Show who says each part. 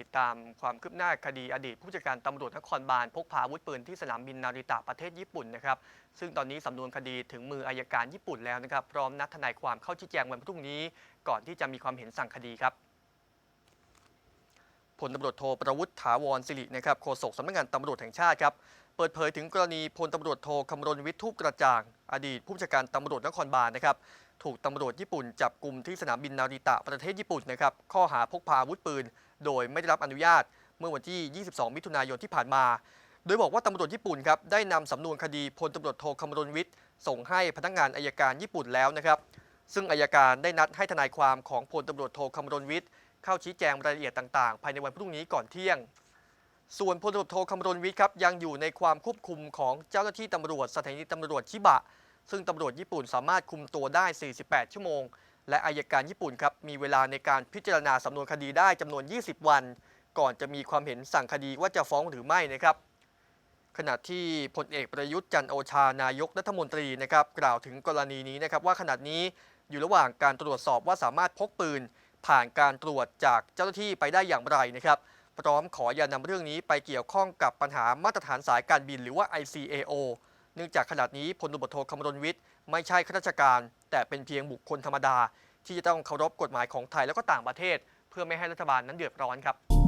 Speaker 1: ติดตามความคืบหน้าคดีอดีต ผู้จัดการตำรวจนครบาลพกพาอาวุธปืนที่สนามบินนาริตะประเทศญี่ปุ่นนะครับซึ่งตอนนี้สำนวนคดีถึงมืออายการญี่ปุ่นแล้วนะครับพร้อมนัดทนายความเข้าชี้แจงวันพรุ่งนี้ ก่อนที่จะมีความเห็นสั่งคดีครับพลตำรวจโทประวุฒิถาวรสิรินะครับโฆษกสำนักงานตำรวจแห่งชาติครับเปิดเผยถึงกรณีพลตำรวจโทคำรณวิทย์ทูปกระจ่าง อดีตผู้บัญชาการตำรวจนครบาลนะครับถูกตำรวจญี่ปุ่นจับกลุ่มที่สนามบินนาริตะประเทศญี่ปุ่นนะครับข้อหาพกพาอาวุธปืน โดยไม่ได้รับอนุญาตเมื่อวันที่ 22 มิถุนายนที่ผ่านมา โดยบอกว่าตำรวจญี่ปุ่นครับได้นำสำนวนคดีพลตำรวจโทคำรณวิทย์ส่งให้พนักงานอายการญี่ปุ่นแล้วนะครับ ซึ่งอายการได้นัดให้ทนายความของพลตำรวจโทคำรณวิทย์เข้าชี้แจงรายละเอียดต่างๆ ภายในวันพรุ่งนี้ก่อนเที่ยง ส่วนพลตำรวจโทคำรณวิทย์ครับยังอยู่ในความควบคุมของเจ้าหน้าที่ตำรวจสถานีตำรวจชิบะ ซึ่งตำรวจญี่ปุ่นสามารถคุมตัวได้ 48 ชั่วโมง และอายการญี่ปุ่นครับมีเวลาในการพิจารณาสำนวนคดีได้จำนวน 20 วัน ก่อนจะมีความเห็นสั่งคดีว่าจะฟ้องหรือไม่นะครับขณะที่พลเอกประยุทธ์จันโอชานายกรัฐมนตรีนะครับกล่าวถึงกรณีนี้นะครับว่าขณะนี้อยู่ระหว่างการตรวจสอบว่าสามารถพกปืน ผ่านการตรวจจากเจ้าหน้าที่ไปได้อย่างไรนะครับพร้อมขออย่านำเรื่องนี้ไปเกี่ยวข้องกับปัญหามาตรฐานสายการบินหรือว่า ICAO เนื่องจากขณะนี้พลตำรวจโทคำรณวิทย์ไม่ใช่ข้าราชการ แต่เป็นเพียงบุคคลธรรมดา ที่จะต้องเคารพกฎหมายของไทยแล้วก็ต่างประเทศ เพื่อไม่ให้รัฐบาลนั้นเดือดร้อนครับ